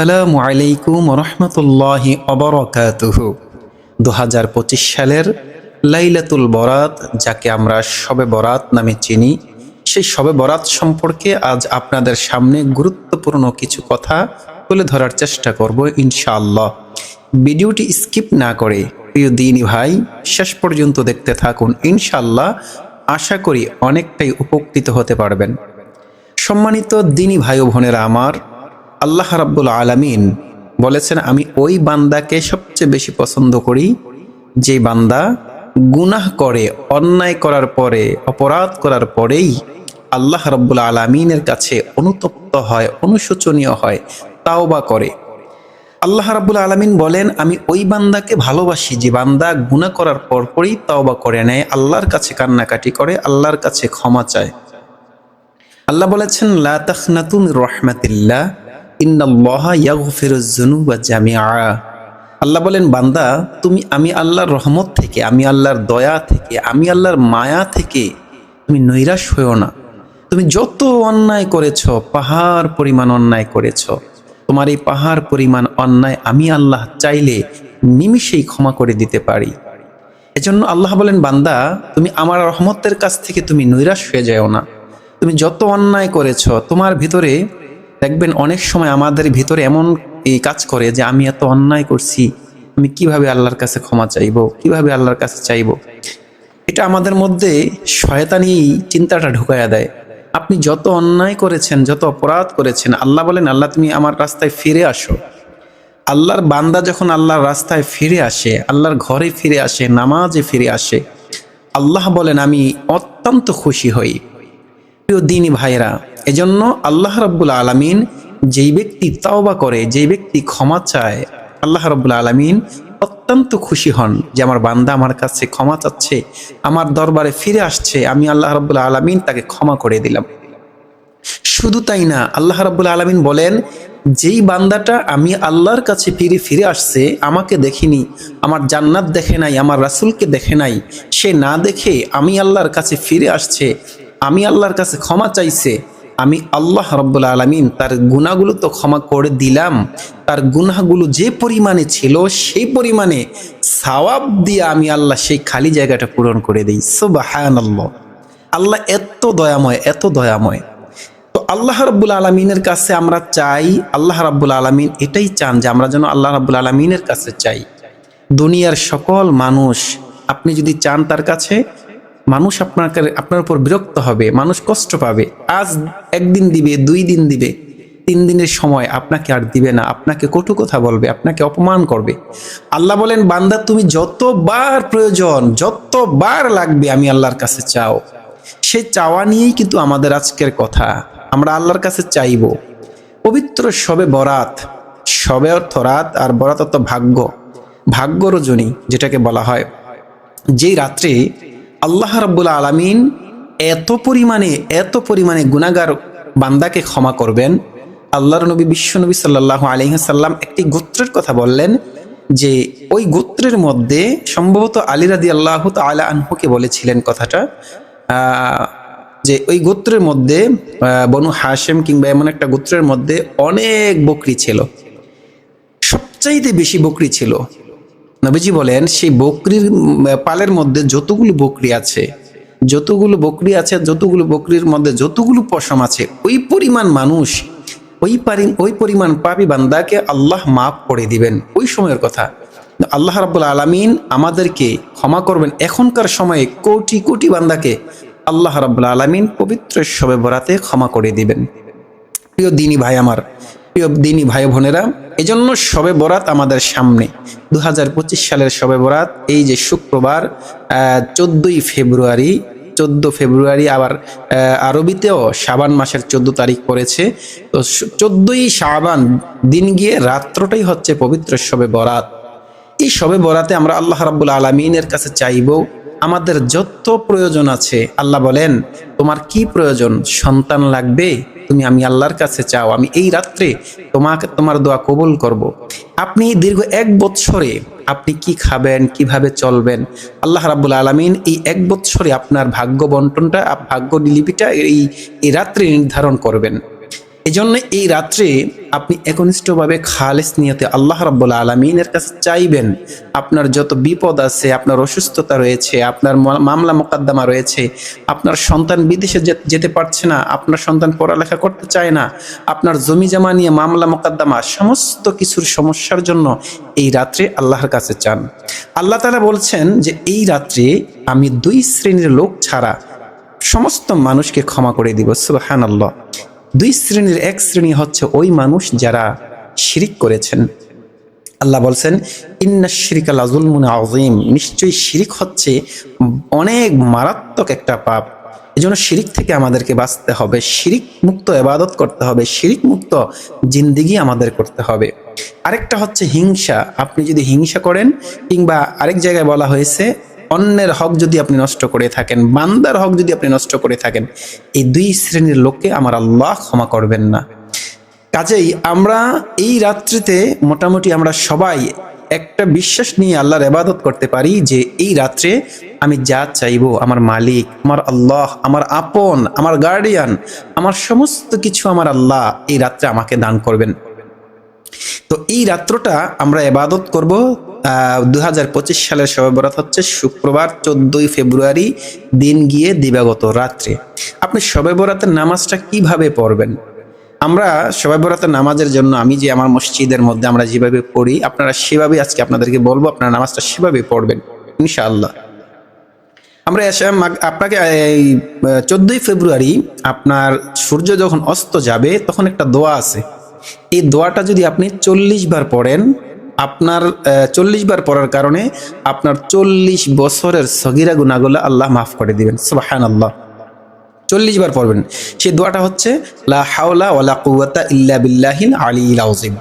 আসসালামু আলাইকুম রহমতুল্লাহি অবরকাতুহ দু হাজার পঁচিশ সালের লাইলাতুল বরাত, যাকে আমরা সবে বরাত নামে চিনি, সেই শবে বরাত সম্পর্কে আজ আপনাদের সামনে গুরুত্বপূর্ণ কিছু কথা তুলে ধরার চেষ্টা করব ইনশাআল্লাহ। ভিডিওটি স্কিপ না করে প্রিয় দিনী ভাই, শেষ পর্যন্ত দেখতে থাকুন ইনশাআল্লাহ। আশা করি অনেকটাই উপকৃত হতে পারবেন। সম্মানিত দিনী ভাই বোনেরা আমার আল্লাহ রাব্বুল আলামিন বলেছেন, আমি ওই বান্দাকে সবচেয়ে বেশি পছন্দ করি, যে বান্দা গুনাহ করে, অন্যায় করার পরে, অপরাধ করার পরেই আল্লাহ রাব্বুল আলামিনের কাছে অনুতপ্ত হয়, অনুশোচনীয় হয়, তাওবা করে। আল্লাহ রাব্বুল আলামিন বলেন, আমি ওই বান্দাকে ভালোবাসি, যে বান্দা গুনাহ করার পর পরপরই তাওবা করে নেয়, আল্লাহর কাছে কান্নাকাটি করে, আল্লাহর কাছে ক্ষমা চায়। আল্লাহ বলেছেন, লা তাখনাতু মির রাহমাতিল্লাহ। আল্লাহ বলেন, বান্দা, তুমি আমি আল্লাহর রহমত থেকে, আমি আল্লাহর দয়া থেকে, আমি আল্লাহর মায়া থেকে তুমি নৈরাশ হয়েও না। তুমি যত অন্যায় করেছ, পাহাড় পরিমাণ অন্যায় করেছ, তোমার এই পাহাড় পরিমাণ অন্যায় আমি আল্লাহ চাইলে নিমিষেই ক্ষমা করে দিতে পারি। এজন্য আল্লাহ বলেন, বান্দা, তুমি আমার রহমতের কাছ থেকে তুমি নৈরাশ হয়ে যাও না। তুমি যত অন্যায় করেছ, তোমার ভিতরে দেখবেন অনেক সময় আমাদের ভিতরে এমন এই কাজ করে যে আমি এত অন্যায় করছি, আমি কীভাবে আল্লাহর কাছে ক্ষমা চাইব, কীভাবে আল্লাহর কাছে চাইব? এটা আমাদের মধ্যে শয়তানি চিন্তাটা ঢুকাইয়া দেয়। আপনি যত অন্যায় করেছেন, যত অপরাধ করেছেন, আল্লাহ বলেন, আল্লাহ, তুমি আমার রাস্তায় ফিরে আসো। আল্লাহর বান্দা যখন আল্লাহর রাস্তায় ফিরে আসে, আল্লাহর ঘরে ফিরে আসে, নামাজে ফিরে আসে, আল্লাহ বলেন, আমি অত্যন্ত খুশি হই। প্রিয় দিনী ভাইরা এজন্য আল্লাহ রব্বুল আলমিন যেই ব্যক্তি তাওবা করে, যেই ব্যক্তি ক্ষমা চায়, আল্লাহ রব্বুল আলমিন অত্যন্ত খুশি হন যে আমার বান্দা আমার কাছে ক্ষমা চাচ্ছে, আমার দরবারে ফিরে আসছে, আমি আল্লাহ রব্বুল আলমিন তাকে ক্ষমা করে দিলাম। শুধু তাই না, আল্লাহ রাব্বুল আলমিন বলেন, যেই বান্দাটা আমি আল্লাহর কাছে ফিরে ফিরে আসছে, আমাকে দেখিনি, আমার জান্নাত দেখে নাই, আমার রাসূলকে দেখে নাই, সে না দেখে আমি আল্লাহর কাছে ফিরে আসছে আমি আল্লাহর কাছে ক্ষমা চাইছে, আমি আল্লাহ রব্বুল আলমিন তার গুণাগুলো তো ক্ষমা করে দিলাম। তার গুনাহগুলো যে পরিমাণে ছিল সেই পরিমাণে সাওয়াব দিয়ে আমি আল্লাহ সেই খালি জায়গাটা পূরণ করে দিই। সুবাহান আল্লাহ আল্লাহ এত দয়াময় এত দয়াময়। তো আল্লাহ রাব্বুল আলমিনের কাছে আমরা চাই, আল্লাহ রাব্বুল আলমিন এটাই চান যে আমরা যেন আল্লাহ রাব্বুল আলমিনের কাছে চাই। দুনিয়ার সকল মানুষ, আপনি যদি চান তার কাছে মানুষ আপনার আপনার উপর বিরক্ত হবে, মানুষ কষ্ট পাবে। আজ একদিন দিবে, দুই দিন দিবে, তিন দিনের সময় আপনাকে আর দিবে না, আপনাকে কটু কথা বলবে, আপনাকে অপমান করবে। আল্লাহ বলেন, বান্দা, তুমি যতবার প্রয়োজন, যতবার লাগবে, আমি আল্লাহর কাছে চাও। সে চাওয়া নিয়েই কিন্তু আমাদের আজকের কথা। আমরা আল্লাহর কাছে চাইব। পবিত্র সবে বরাত। সবে অর্থ রাত, আর বরাত অর্থ ভাগ্য। ভাগ্য রজনী যেটাকে বলা হয়। যেই রাত্রে আল্লাহ রাব্বুল আলামিন এত পরিমাণে এত পরিমাণে গুনাগার বান্দাকে ক্ষমা করবেন। আল্লাহর নবী, বিশ্ব নবী সাল্লাহ আলহিহাসাল্লাম একটি গোত্রের কথা বললেন যে, ওই গোত্রের মধ্যে সম্ভবত আলী রাদি আল্লাহ তালা আনহুকে বলেছিলেন কথাটা। যে ওই গোত্রের মধ্যে বনু হাশেম কিংবা এমন একটা গোত্রের মধ্যে অনেক বকরি ছিল। সবচাইতে বেশি বকরি ছিল। নবীজি বলেন, সেই বকরির পালের মধ্যে যতগুলো বকরি আছে, যতগুলো বকরি আছে, যতগুলো বকরির মধ্যে যতগুলো পশম আছে, ওই পরিমাণ মানুষ, ওই পারি, ওই পরিমাণ পাপি বান্দাকে আল্লাহ মাফ করে দিবেন। ওই সময়ের কথা। আল্লাহ রাব্বুল আলামিন আমাদেরকে ক্ষমা করবেন। এখনকার সময়ে কোটি কোটি বান্দাকে আল্লাহ রাব্বুল আলামিন পবিত্র শবে বরাতে ক্ষমা করে দিবেন। প্রিয় দিনী ভাই আমার, প্রিয় দিনী ভাই বোনেরা এজন্য শবে বরাত আমাদের সামনে। দু হাজার পঁচিশ সালের শবে বরাত, এই যে শুক্রবার চোদ্দই ফেব্রুয়ারি, চোদ্দ ফেব্রুয়ারি আবার আরবিতেও শাবান মাসের চোদ্দ তারিখ পড়েছে। তো চোদ্দই শাবান দিন গিয়ে রাত্রটাই হচ্ছে পবিত্র শবে বরাত। এই সবে বরাতে আমরা আল্লাহ রাব্বুল আলমিনের কাছে চাইব, আমাদের যত প্রয়োজন আছে, আল্লাহ বলেন, তোমার কি প্রয়োজন? সন্তান লাগবে? তুমি আমি আল্লাহর কাছে চাও, আমি এই রাত্রে তোমাকে, তোমার দোয়া কবুল করব। আপনি দীর্ঘ এক বৎসরে আপনি কি খাবেন, কীভাবে চলবেন আল্লাহ রাবুল আলমিন এই এক বৎসরে আপনার ভাগ্য বন্টনটা, ভাগ্য নিলিপিটা এই এই রাত্রে নির্ধারণ করবেন এই জন্য এই রাত্রে আপনি একনিষ্ঠভাবে খালেস নিয়তে আল্লাহ রাব্বুল আলমিনের কাছে চাইবেন, আপনার যত বিপদ আছে, আপনার অসুস্থতা রয়েছে, আপনার মামলা মোকদ্দমা রয়েছে, আপনার সন্তান বিদেশে যেতে পারছে না, আপনার সন্তান পড়ালেখা করতে চায় না, আপনার জমি জমা নিয়ে মামলা মোকদ্দমা, সমস্ত কিছুর সমস্যার জন্য এই রাত্রে আল্লাহর কাছে চান। আল্লাহ তালা বলছেন যে এই রাত্রে আমি দুই শ্রেণির লোক ছাড়া সমস্ত মানুষকে ক্ষমা করে দিব সুবাহান আল্লাহ দুই শ্রেণির এক শ্রেণি হচ্ছে ওই মানুষ যারা শিরিক করেছেন। আল্লাহ বলছেন, ইন্না শিরিকা লাজুলমুন আজিম নিশ্চয়ই শিরিক হচ্ছে অনেক মারাত্মক একটা পাপ। এজন্য শিরিক থেকে আমাদেরকে বাঁচতে হবে। শিরিক মুক্ত এবাদত করতে হবে। শিরিক মুক্ত জিন্দিগি আমাদের করতে হবে। আরেকটা হচ্ছে হিংসা। আপনি যদি হিংসা করেন কিংবা আরেক জায়গায় বলা হয়েছে অন্যের হক যদি আপনি নষ্ট করে থাকেন, বান্দার হক যদি আপনি নষ্ট করে থাকেন, এই দুই শ্রেণির লোককে আমার আল্লাহ ক্ষমা করবেন না। কাজেই আমরা এই রাত্রিতে মোটামুটি আমরা সবাই একটা বিশ্বাস নিয়ে আল্লাহর এবাদত করতে পারি যে এই রাত্রে আমি যা চাইব, আমার মালিক, আমার আল্লাহ, আমার আপন, আমার গার্ডিয়ান আমার সমস্ত কিছু আমার আল্লাহ এই রাত্রে আমাকে দান করবেন। তো এই রাত্রটা আমরা এবাদত করব দু হাজার পঁচিশ সালের সবে বরাত হচ্ছে শুক্রবার চোদ্দই ফেব্রুয়ারি দিন গিয়ে দিবাগত রাত্রে। আপনি সবে বরাতের নামাজটা কীভাবে পড়বেন? আমরা সবাই বরাতের নামাজের জন্য আমি যে আমার মসজিদের মধ্যে আমরা যেভাবে পড়ি, আপনারা সেভাবে আজকে আপনাদেরকে বলব আপনারা নামাজটা সেভাবে পড়বেন, ইনশাআল্লাহ। আমরা আপনাকে এই চোদ্দই ফেব্রুয়ারি আপনার সূর্য যখন অস্ত যাবে, তখন একটা দোয়া আছে। এই দোয়াটা যদি আপনি চল্লিশ বার পড়েন আপনার চল্লিশ বার পড়ার কারণে আপনার চল্লিশ বছরের সগিরা গুনাগুলো আল্লাহ মাফ করে দিবেন। সুবাহান আল্লাহ চল্লিশ বার পড়বেন। সেই দোয়াটা হচ্ছে, লা হাওলা ওয়ালা ইল্লা বিল্লাহিল আলী আযীম।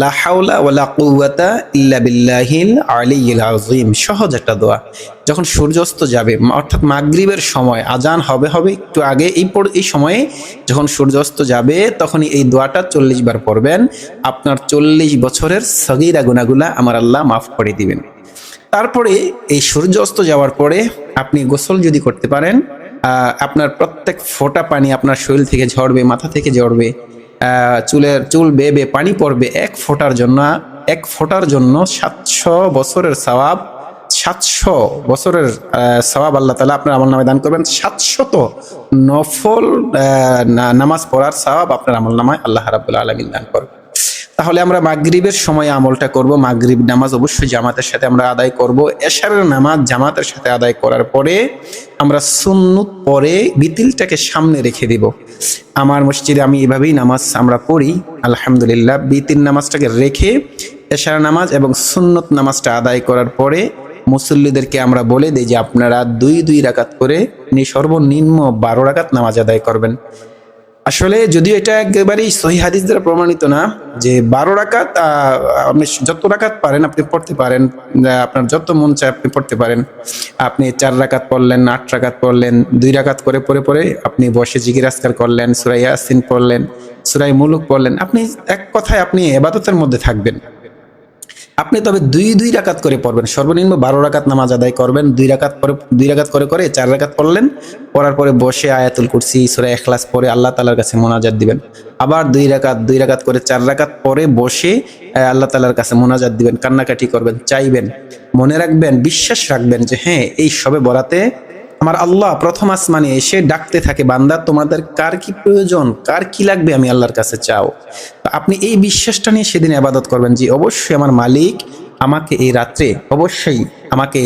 লা হাওলা ওয়ালা কুওয়াতা ইল্লা বিল্লাহিল আলিয়িল আযীম। সহজ একটা দোয়া। যখন সূর্যাস্ত যাবে অর্থাৎ মাগরিবের সময়, আজান হবে হবে একটু আগে, এই এই সময়ে যখন সূর্যাস্ত যাবে, তখনই এই দোয়াটা চল্লিশ বার পড়বেন। আপনার চল্লিশ বছরের সগিরা গুনাগুলা আমার আল্লাহ মাফ করে দিবেন। তারপরে এই সূর্য অস্ত যাওয়ার পরে আপনি গোসল যদি করতে পারেন আপনার প্রত্যেক ফোঁটা পানি আপনার শরীর থেকে ঝরবে, মাথা থেকে ঝরবে চুলের চুল বেবে পানি পড়বে এক ফোটার জন্য, এক ফোটার জন্য সাতশো বছরের সওয়াব, সাতশো বছরের সবাব আল্লাহ তালা আপনার আমল নামে দান করবেন। সাতশত নফল নামাজ পড়ার সবাব আপনার আমল নামায় আল্লাহ রাবুল্লাহ আলমিন দান করবেন। তাহলে আমরা মাগরিবের সময় আমলটা করব। মাগরিব নামাজ অবশ্যই জামাতের সাথে আমরা আদায় করব। এশারের নামাজ জামাতের সাথে আদায় করার পরে আমরা সুন্নুত পরে বিতিলটাকে সামনে রেখে দিব। আমার মসজিদে আমি এভাবেই নামাজ আমরা পড়ি। আলহামদুলিল্লাহ, বিতিল নামাজটাকে রেখে এশার নামাজ এবং সুন্নত নামাজটা আদায় করার পরে মুসল্লিদেরকে আমরা বলে দিই যে আপনারা দুই দুই রাকাত করে সর্বনিম্ন বারো রাকাত নামাজ আদায় করবেন। আসলে যদিও এটা একেবারেই সহি হাদিস দ্বারা প্রমাণিত না যে বারো রাকাত আপনি যত রাকাত পারেন আপনি পড়তে পারেন আপনার যত মন চায় আপনি পড়তে পারেন। আপনি চার রাকাত পড়লেন, আট রাকাত পড়লেন, দুই রাকাত করে পরে পরে আপনি বসে জিগিরাজকার করলেন সুরাই ইয়াসিন পড়লেন সুরাই মুলুক পড়লেন। আপনি এক কথায় আপনি এবাদতের মধ্যে থাকবেন। আপনি তবে দুই দুই রাকাত করে পড়বেন। সর্বনিম্ন বারো রাকাত নামাজ আদায় করবেন। দুই রাকাত পরে, দুই রাকাত করে করে চার রাকাত পড়লেন। পড়ার পরে বসে আয়াতুল কুরসি, সুরা এখলাস পরে আল্লাহ তালার কাছে মোনাজাত দিবেন। আবার দুই রাকাত দুই রাকাত করে চার রাকাত পরে বসে আল্লাহ তালার কাছে মোনাজাত দিবেন। কান্নাকাটি করবেন, চাইবেন। মনে রাখবেন, বিশ্বাস রাখবেন যে হ্যাঁ এই সবে বরাতে আমার আল্লাহ প্রথম আসমানে এসে ডাকতে থাকে, বান্দা, তোমাদের কার কি প্রয়োজন? কার কি লাগবে আমি আল্লাহর কাছে চাও? আপনি এই বিশ্বাসটা নিয়ে সেদিন আবাদত করবেন যে, অবশ্যই আমার মালিক আমাকে এই রাত্রে, অবশ্যই আমাকে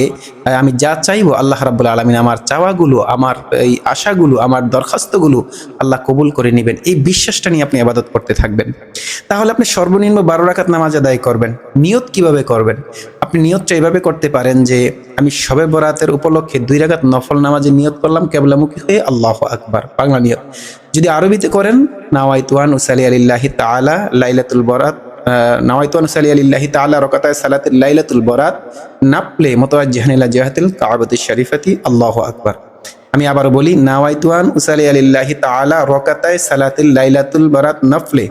আমি যা চাইব আল্লাহ রাব্বুল আলমিন আমার চাওয়াগুলো, আমার এই আশাগুলো, আমার দরখাস্তগুলো আল্লাহ কবুল করে নেবেন। এই বিশ্বাসটা নিয়ে আপনি আবাদত করতে থাকবেন। তাহলে আপনি সর্বনিম্ন বারো রাকাত নামাজ আদায় করবেন। নিয়ত কীভাবে করবেন? আপনি নিয়তটা এভাবে করতে পারেন যে আমি সবে বরাতের উপলক্ষে দুই রাগাত নফল নামাজে নিয়ত করলাম কেবলামুখী হয়ে আল্লাহ আকবার, বাংলা নিয়ত। যদি আরবিতে করেন, নাওয়াইতুয়ান উসালি আলিল্লাহি তাআলা লাইলাতুল বরাত নাওয়াইতুয়ান উসালি আলিল্লাহি তাআলা রকাতায় সালাতুল লাইলাতুল বরাত, নাপলে মোতাওয়াজ্জিহান ইলা জিহাতিল কাবাতিশ শরীফাতি আল্লাহু আকবার। আমি আবার বলি, নাওয়াইতুয়ান উসালি আলিল্লাহি তাআলা রকাতায় সালাতুল লাইলাতুল বরাত নফলে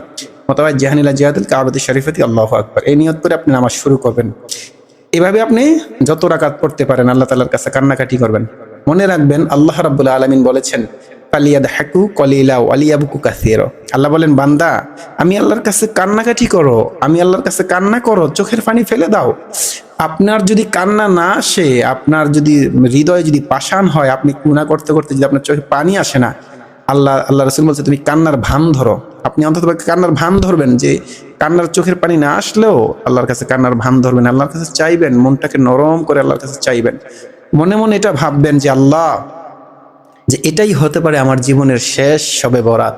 মোতাওয়াজ্জিহান ইলা জিহাতিল কাবাতিশ শরীফাতি আল্লাহু আকবার। এই নিয়ত করে আপনি নামাজ শুরু করবেন। এভাবে আপনি যত রাকাত পড়তে পারেন আল্লাহ তালার কাছে কান্নাকাটি করবেন। মনে রাখবেন আল্লাহ রাব্বুল আলামিন বলেছেন কালিয়াদ হাকু কলিলা আলিয়াবুকু কাসির। আল্লাহ বলেন, বান্দা, আমি আল্লাহর কাছে কান্নাকাটি করো, আমি আল্লাহর কাছে কান্না করো, চোখের পানি ফেলে দাও। আপনার যদি কান্না না আসে, আপনার যদি হৃদয় যদি পাষাণ হয়, আপনি গুণা করতে করতে যদি আপনার চোখে পানি আসে না, আল্লাহ আল্লাহ রসুল বলছে, তুমি কান্নার ভান ধরো। আপনি অন্তত কান্নার ভান ধরবেন যে কান্নার চোখের পানি না আসলেও আল্লাহর কাছে কান্নার ভান ধরবেন, আল্লাহর কাছে চাইবেন, মনটাকে নরম করে আল্লাহর কাছে চাইবেন। মনে মনে এটা ভাববেন যে আল্লাহ, যে এটাই হতে পারে আমার জীবনের শেষ সবে বরাত।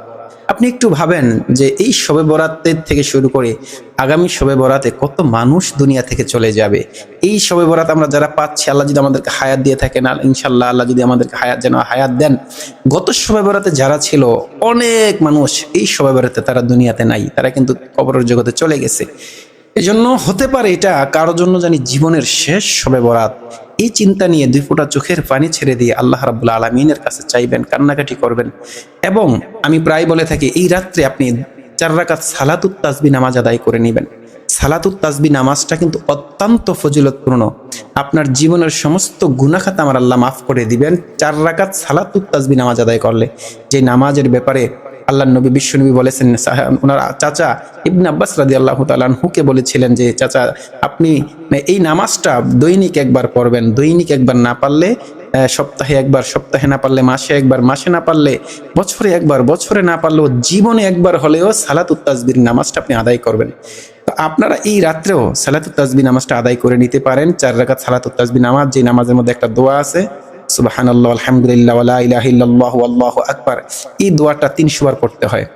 আপনি একটু ভাবেন যে এই শবে বরাতের থেকে শুরু করে আগামী শবে বরাতে কত মানুষ দুনিয়া থেকে চলে যাবে? এই শবে বরাত আমরা যারা পাচ্ছি, আল্লাহ যদি আমাদেরকে হায়াত দিয়ে থাকেন আর ইনশাল্লাহ আল্লাহ যদি আমাদেরকে হায়াত যেন হায়াত দেন। গত শবে বরাতে যারা ছিল, অনেক মানুষ এই শবে বরাতে তারা দুনিয়াতে নাই, তারা কিন্তু কবরের জগতে চলে গেছে। এজন্য হতে পারে এটা কারোর জন্য জানি জীবনের শেষ শবে বরাত। এই চিন্তা নিয়ে দুই ফোঁটা চোখের পানি ছেড়ে দিয়ে আল্লাহ রাবুল্লা আলমিনের কাছে চাইবেন, কান্নাকাটি করবেন। এবং আমি প্রায় বলে থাকি, এই রাত্রে আপনি চার রাকাত সালাতুত তাজবি নামাজ আদায় করে নেবেন। সালাতুত তাজবি নামাজটা কিন্তু অত্যন্ত ফজিলতপূর্ণ। আপনার জীবনের সমস্ত গুনাখাত আমার আল্লাহ মাফ করে দিবেন। চার রাকাত সালাতুত তাজবি নামাজ আদায় করলে যে নামাজের ব্যাপারে আল্লাহ নবী, বিশ্বনবী বলেছেন ওনার চাচা ইবনে আব্বাস রাদি আল্লাহ তালহুকে বলেছিলেন যে, চাচা, আপনি এই নামাজটা দৈনিক একবার পড়বেন। দৈনিক একবার না পারলে সপ্তাহে একবার, সপ্তাহে না পারলে, মাসে একবার, মাসে না পারলে, বছরে একবার, বছরে না পারলেও, জীবনে একবার হলেও সালাত উত্তাজবির নামাজটা আপনি আদায় করবেন। তো আপনারা এই রাত্রেও সালাতুত তাজবি নামাজটা আদায় করে নিতে পারেন। চার রাকাত সালাতুত উত্তাজবি নামাজ, যে নামাজের মধ্যে একটা দোয়া আছে সুবাহান আল্লাহ আলহামদুলিল্লাহ আল্লাহ ইল্লাল্লাহ আকবার। এই দোয়াটা তিনশো বার পড়তে হয়।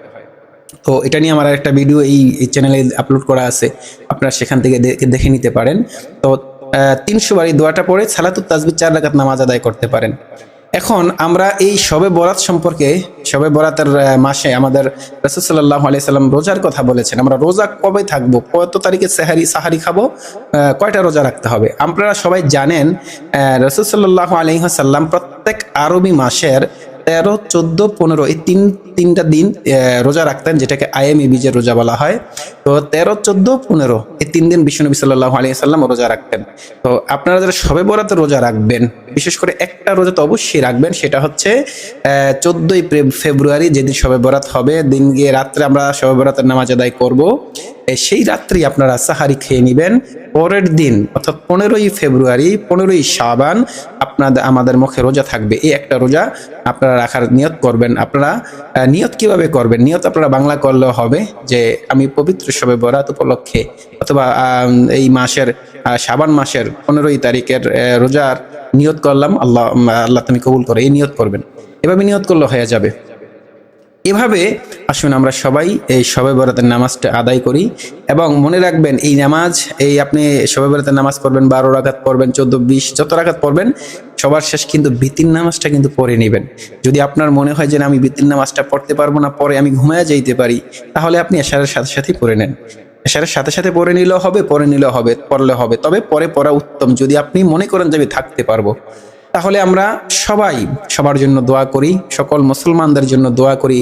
তো এটা নিয়ে আমার একটা ভিডিও এই চ্যানেলে আপলোড করা আছে। আপনারা সেখান থেকে দেখে দেখে নিতে পারেন। তো তিনশো বার এই দোয়াটা পড়ে সালাতুত তাজবির চার রাকাত নামাজ আদায় করতে পারেন। এখন আমরা এই শবে বরাত সম্পর্কে, শবে বরাতের মাসে আমাদের রসুল্লাহ আলি সাল্লাম রোজার কথা বলেছেন। আমরা রোজা কবে থাকব? কত তারিখে সাহারি সাহারি খাব? কয়টা রোজা রাখতে হবে? আপনারা সবাই জানেন রসুল্লাহ আলিহাসাল্লাম প্রত্যেক আরবি মাসের তেরো, চোদ্দ, পনেরো, এই তিন, তিনটা দিন রোজা রাখতেন, যেটাকে আইএমই বীজের রোজা বলা হয়। তো তেরো, চোদ্দ, পনেরো, এই তিন দিন বিষ্ণুনবী সাল্লাহ আলিয়া সাল্লাম রোজা রাখতেন। তো আপনারা যারা সবে বরাতে রোজা রাখবেন, বিশেষ করে একটা রোজা তো অবশ্যই রাখবেন, সেটা হচ্ছে চোদ্দই ফেব্রুয়ারি যেদিন সবে বরাত হবে দিন গিয়ে রাত্রে আমরা সবে বরাতের নামাজ আদায় করব। সেই রাত্রি আপনারা সাহারি খেয়ে নেবেন। পরের দিন, অর্থাৎ পনেরোই ফেব্রুয়ারি, পনেরোই সাবান আপনাদের আমাদের মুখে রোজা থাকবে। এই একটা রোজা আপনারা রাখার নিয়ত করবেন। আপনারা নিয়ত কীভাবে করবেন? নিয়ত আপনারা বাংলা করলেও হবে যে, আমি পবিত্র সবে বরাত উপলক্ষে অথবা এই মাসের সাবান মাসের পনেরোই তারিখের রোজার নিয়ত করলাম। আল্লাহ আল্লাহ তুমি কবুল করে এই নিয়ত করবেন। এভাবে নিয়ত করলে হয়ে যাবে। এভাবে আসুন আমরা সবাই এই শবে বরাতের নামাজটা আদায় করি এবং মনে রাখবেন এই নামাজ, এই আপনি শবে বরাতের নামাজ পড়বেন, বারো রাখাত পড়বেন, চোদ্দ, বিশ, যত রাখাত পড়বেন, সবার শেষ কিন্তু বিতির নামাজটা কিন্তু পড়ে নেবেন। যদি আপনার মনে হয় যে আমি বিতির নামাজটা পড়তে পারব না, পরে আমি ঘুমায় যাইতে পারি, তাহলে আপনি এশারের সাথে সাথেই পড়ে নেন। এশারের সাথে সাথে পড়ে নিলেও হবে, পড়ে নিলেও হবে, পড়লে হবে। তবে পরে পড়া উত্তম, যদি আপনি মনে করেন যে আমি থাকতে পারব। তাহলে আমরা সবাই সবার জন্য দোয়া করি সকল মুসলমানদের জন্য দোয়া করি।